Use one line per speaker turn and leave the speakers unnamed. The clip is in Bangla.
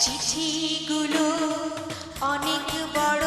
চিঠিগুলো অনেক বড়